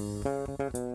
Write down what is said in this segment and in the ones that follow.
Música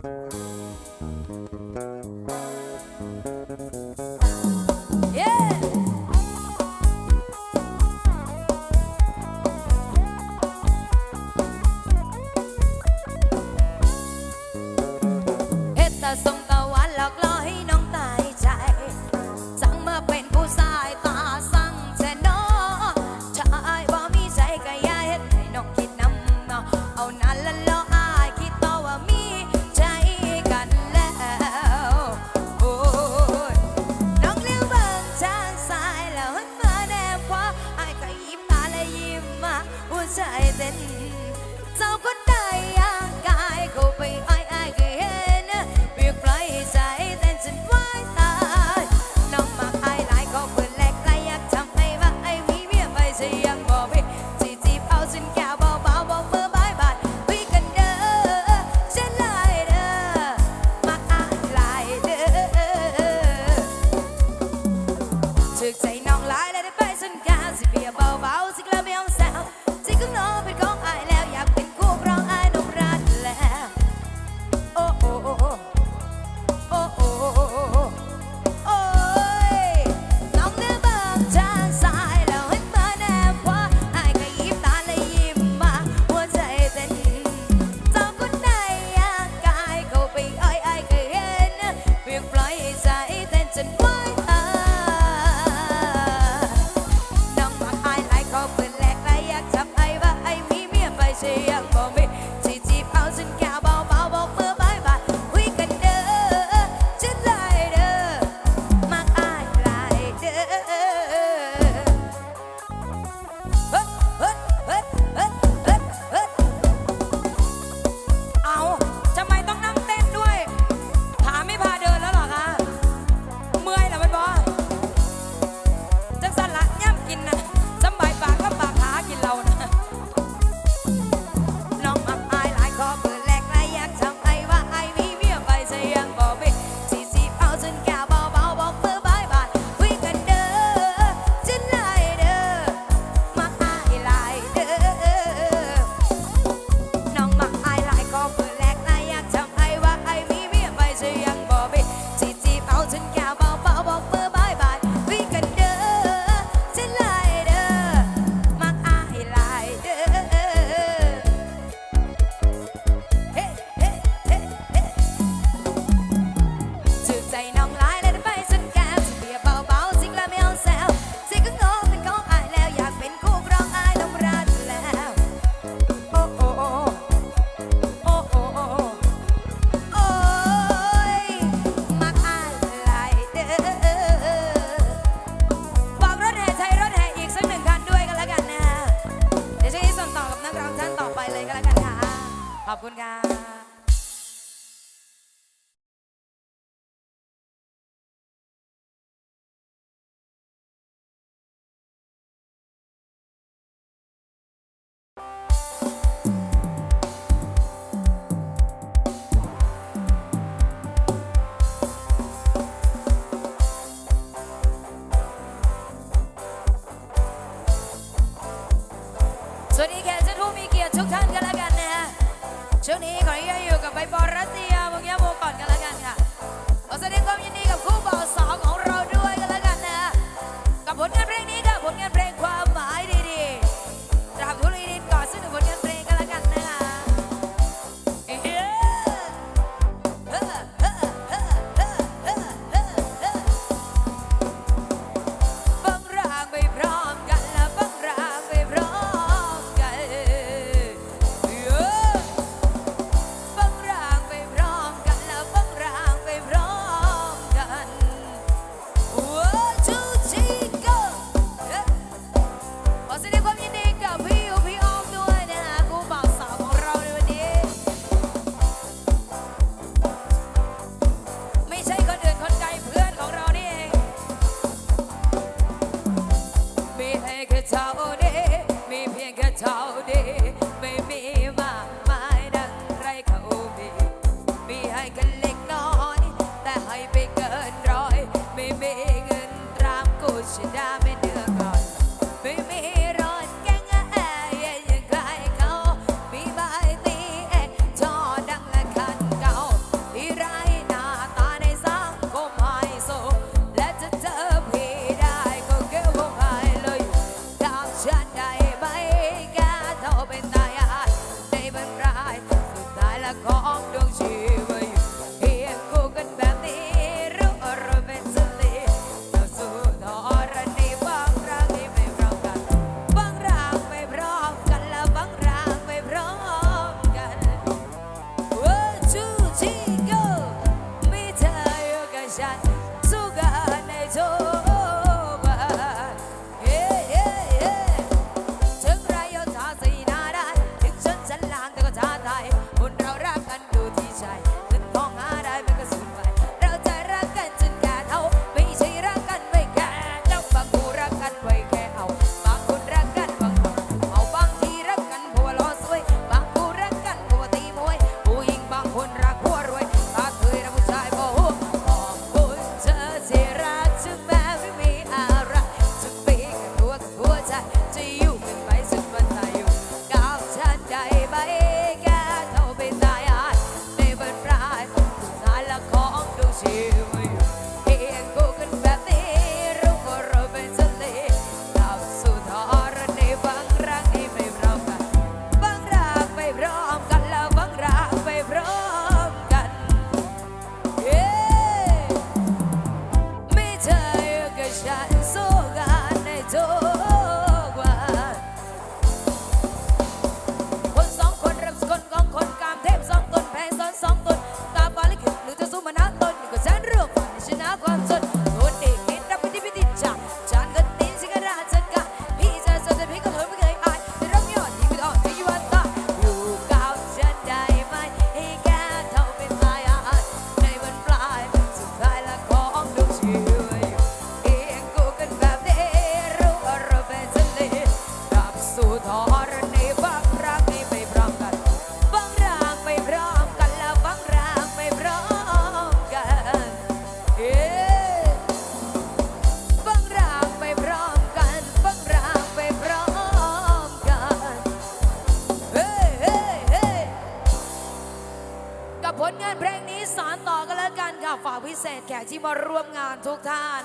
ลงานเพลงนี้สารต่อกันแล้วกันค่ะฝากพิเศษแขกที่มาร่วมงานทุกท่าน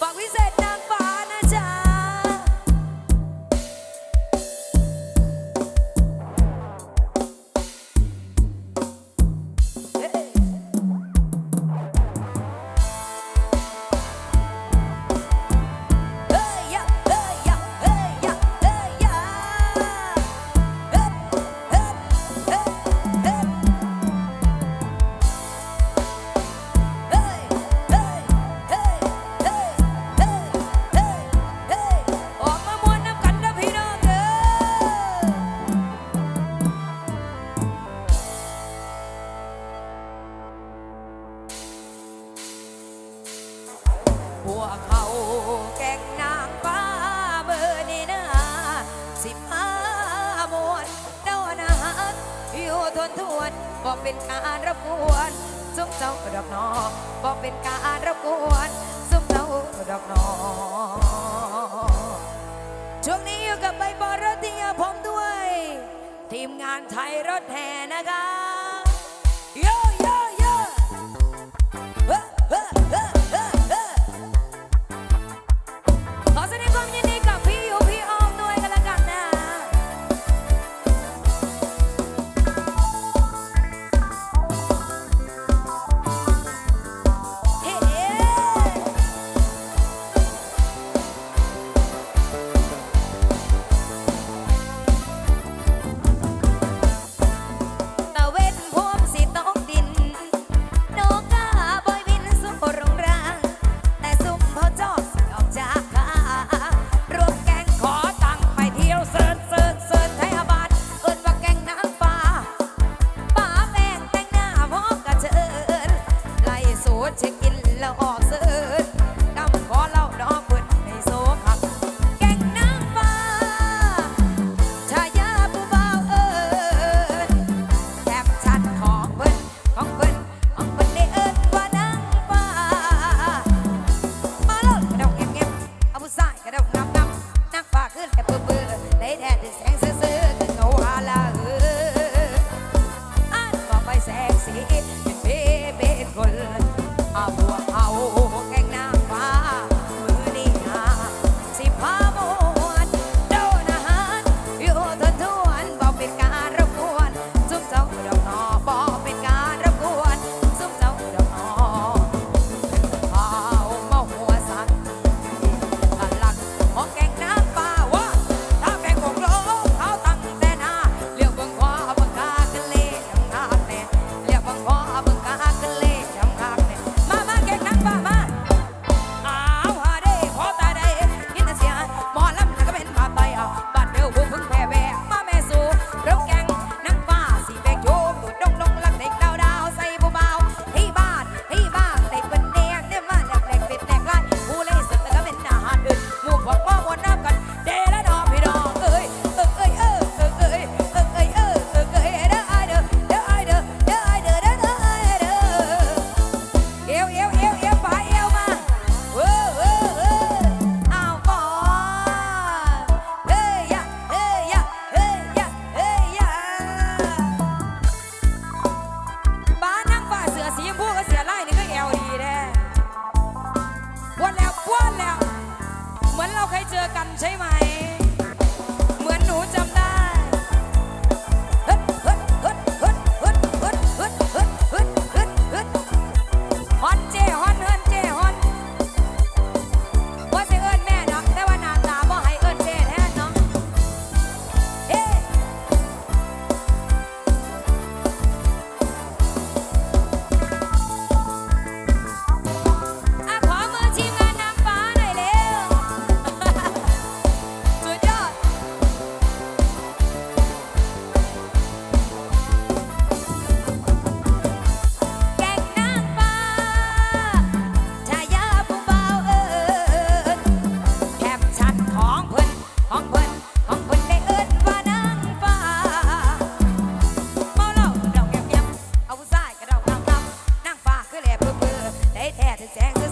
ฝากพิเศษนางฟ้านะจ๊ะ พวกเขาแก่งนางฟ้าเบอร์นีนาสิบห้ามวนเด้านาอยู่ทนทวนบอกเป็นการรบกวนซุ้มเจ้าดอกนอบอกเป็นการรบกวนซุ้มเจ้าดอกนอช่วงนี้อยู่กับใบบอรติยาผมด้วย ทีมงานไทยรถแห่นะคะ แท้แสง